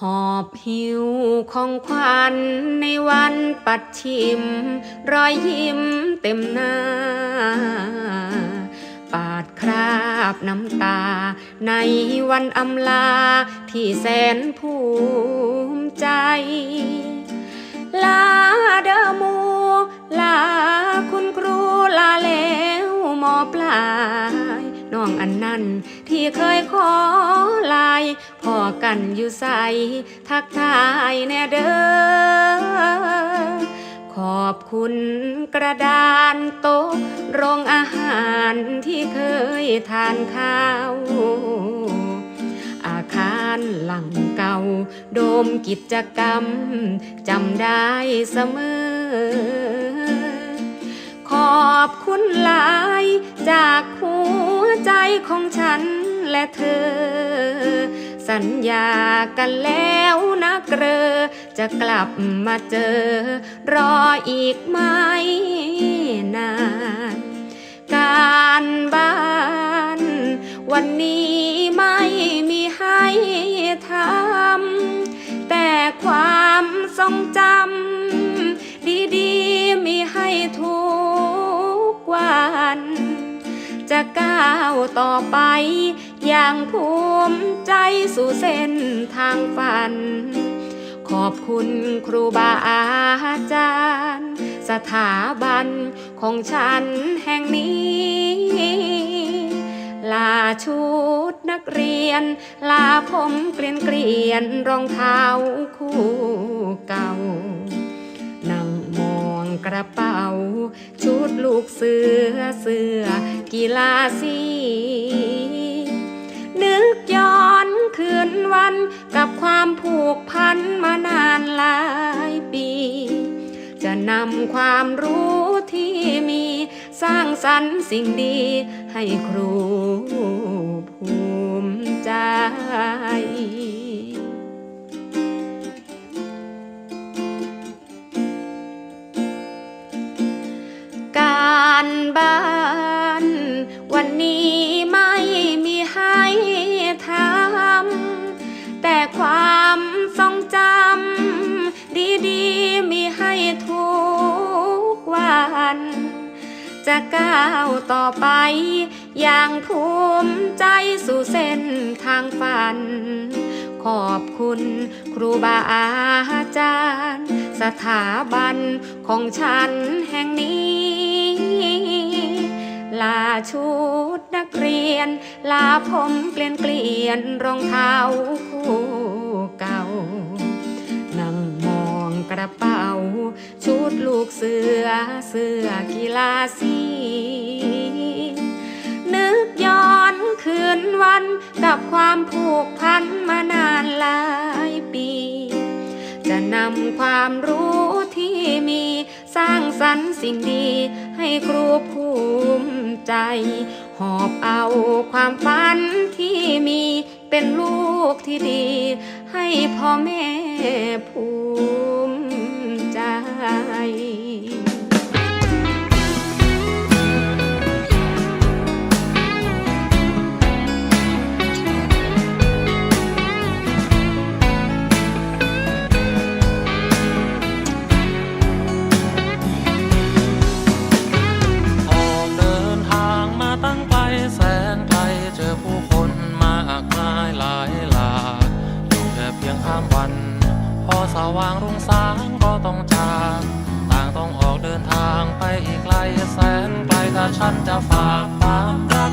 หอบหิวของขวัญในวันปัดชิม รอยยิ้มเต็มหน้า ปาดคราบน้ำตา ในวันอำลาที่แสนภูมิใจ ลาเดอมู ลาคุณครูลาแล้วหมอปลายน้องอันนั้น ที่เคยขอลายพอกันอยู่ใสทักทายแน่เด้อขอบคุณกระดานโต๊ะโรงอาหารที่เคยทานข้าวอาคารหลังเก่า โดมกิจกรรมจำได้เสมอ อบคุณหลาย จากหัวใจของฉันและเธอ สัญญากันแล้วนะเกรอ จะกลับมาเจอ รออีกไม่นานการบ้าน วันนี้ไม่มีให้ทำแต่ความทรงจำ จะก้าวต่อไป อย่างภูมิใจสู่เส้นทางฝัน ขอบคุณครูบาอาจารย์ สถาบันของฉันแห่งนี้ ลาชุดนักเรียน ลาผมเกลียนเกลียนรองเท้าคู่เก่า กระเป๋า ชุดลูกเสือเสือกีฬาสีนึกย้อนคืนวันกับความผูกพันมานานหลายปี จะนำความรู้ที่มีสร้างสรรค์สิ่งดีให้ครูภูมิใจ การบ้าน วันนี้ไม่มีให้ทำแต่ความทรงจำดีๆ มีให้ทุกวัน จะก้าวต่อไป อย่างภูมิใจสู่เส้นทางฝัน ขอบคุณครูบาอาจารย์ สถาบันของฉันแห่งนี้ ลาชุดนักเรียน ลาผมเกลียนเกลียนรองเท้าคู่เก่า นั่งมองกระเป๋า ชุดลูกเสือเสื้อกีฬาสีนึกย้อนคืนวันกับความผูกพันมานานหลายปี จะนำความรู้ที่มีสร้างสรรค์สิ่งดี ให้ครูภูมิใจ หอบเอาความฝันที่มีเป็นลูกที่ดี ให้พ่อแม่ภูมิ พียงข้ามวัน พอสว่างรุ่งสางก็ต้องจากต่างต้องออกเดินทางไปอีกไกลแสนไกลถ้าฉันจะฝากความรัก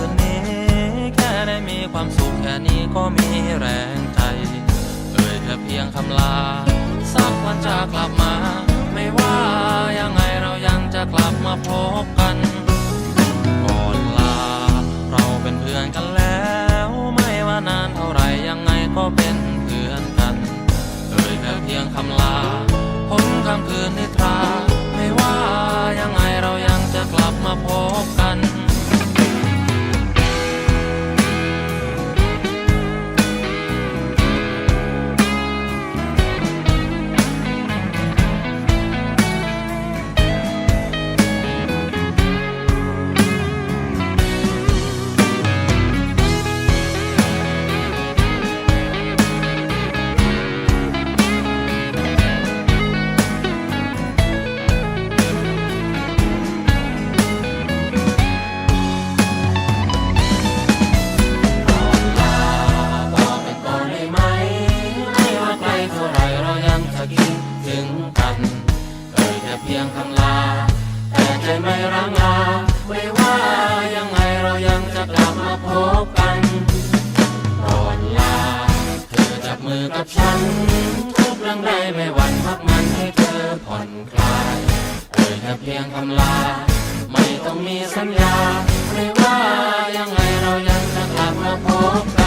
น ความสุขแค่นี้ก็มีแรงใจ เอ่ยแค่เพียงคำลา สักวันจะกลับมา ไม่ว่ายังไงเรายังจะกลับมาพบกันก่อนลา เราเป็นเพื่อนกันแล้ว ไม่ว่านานเท่าไรยังไงก็เป็นเพื่อนกัน เอ่ยแค่เพียงคำลาพ้นคำคืนนิทังลา แต่ใจไม่รังลา ไม่ว่ายังไงเรายังจะกลับมาพบกันก่อนลา เธอจับมือกับฉัน ทุกเรื่องไดไม่หวั่นพักมันให้เธอผ่อนคลายเอ่ยแค่เพียงคำลา ไม่ต้องมีสัญญา ไม่ว่ายังไงเรายังจะกลับมาพบกัน